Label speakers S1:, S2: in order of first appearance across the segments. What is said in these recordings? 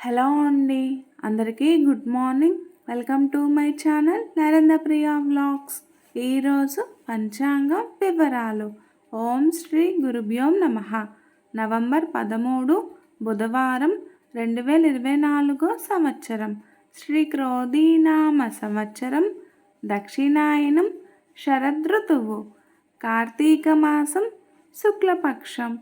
S1: Hello అండి. అందరికీ good morning. Welcome to my channel Narendra Priya vlogs. ఈరోజు పంచాంగం వివరాలు. ఓం శ్రీ గురుభ్యోం నమ. నవంబర్ పదమూడు బుధవారం రెండు వేల ఇరవై నాలుగో సంవత్సరం. శ్రీ క్రోధీనామ సంవత్సరం. దక్షిణాయనం శరదృతువు. కార్తీక మాసం శుక్లపక్షం.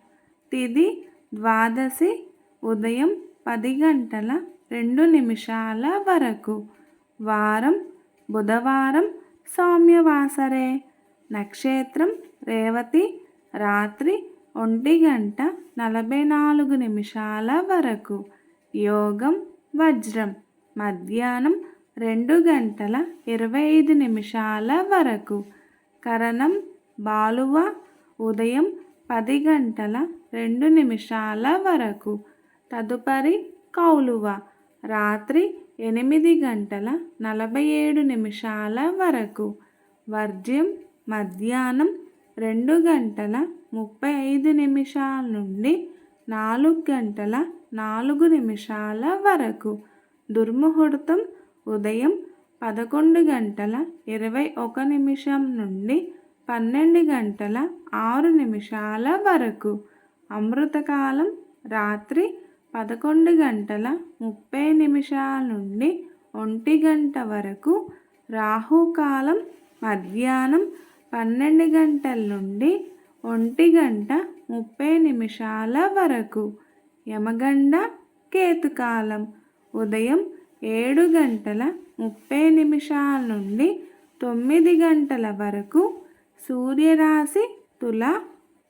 S1: తిది ద్వాదశి ఉదయం పది గంటల రెండు నిమిషాల వరకు. వారం బుధవారం సౌమ్యవాసరే. నక్షత్రం రేవతి రాత్రి ఒంటి గంట నలభై నాలుగు నిమిషాల వరకు. యోగం వజ్రం మధ్యాహ్నం రెండు గంటల ఇరవై ఐదు నిమిషాల వరకు. కరణం బాలువ ఉదయం పది గంటల రెండు నిమిషాల వరకు. తదుపరి కౌలువ. రాత్రి ఎనిమిది గంటల నలభై ఏడు నిమిషాల వరకు. వర్జ్యం మధ్యాహ్నం రెండు గంటల ముప్పై ఐదు నిమిషాల నుండి నాలుగు గంటల నాలుగు నిమిషాల వరకు. దుర్ముహూర్తం ఉదయం పదకొండు గంటల ఇరవై ఒక నిమిషం నుండి పన్నెండు గంటల ఆరు నిమిషాల వరకు. అమృతకాలం రాత్రి పదకొండు గంటల ముప్పై నిమిషాల నుండి ఒంటి గంట వరకు రాహుకాలం మధ్యాహ్నం పన్నెండు గంటల నుండి ఒంటి గంట ముప్పై నిమిషాల వరకు. యమగండ కేతుకాలం ఉదయం ఏడు గంటల ముప్పై నిమిషాల నుండి తొమ్మిది గంటల వరకు సూర్యరాశి తుల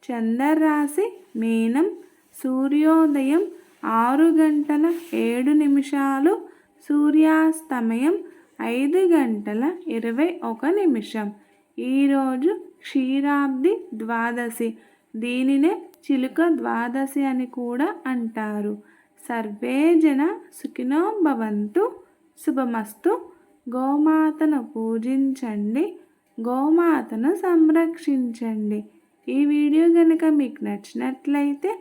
S1: చంద్రరాశి మీనం సూర్యోదయం ఆరు గంటల ఏడు నిమిషాలు సూర్యాస్తమయం ఐదు గంటల ఇరవై ఒక నిమిషం. ఈరోజు క్షీరాబ్ది ద్వాదశి. దీనినే చిలుక ద్వాదశి అని కూడా అంటారు. సర్వే జన సుఖినో భవంతు శుభమస్తు. గోమాతను పూజించండి గోమాతను సంరక్షించండి. ఈ వీడియో కనుక మీకు నచ్చినట్లయితే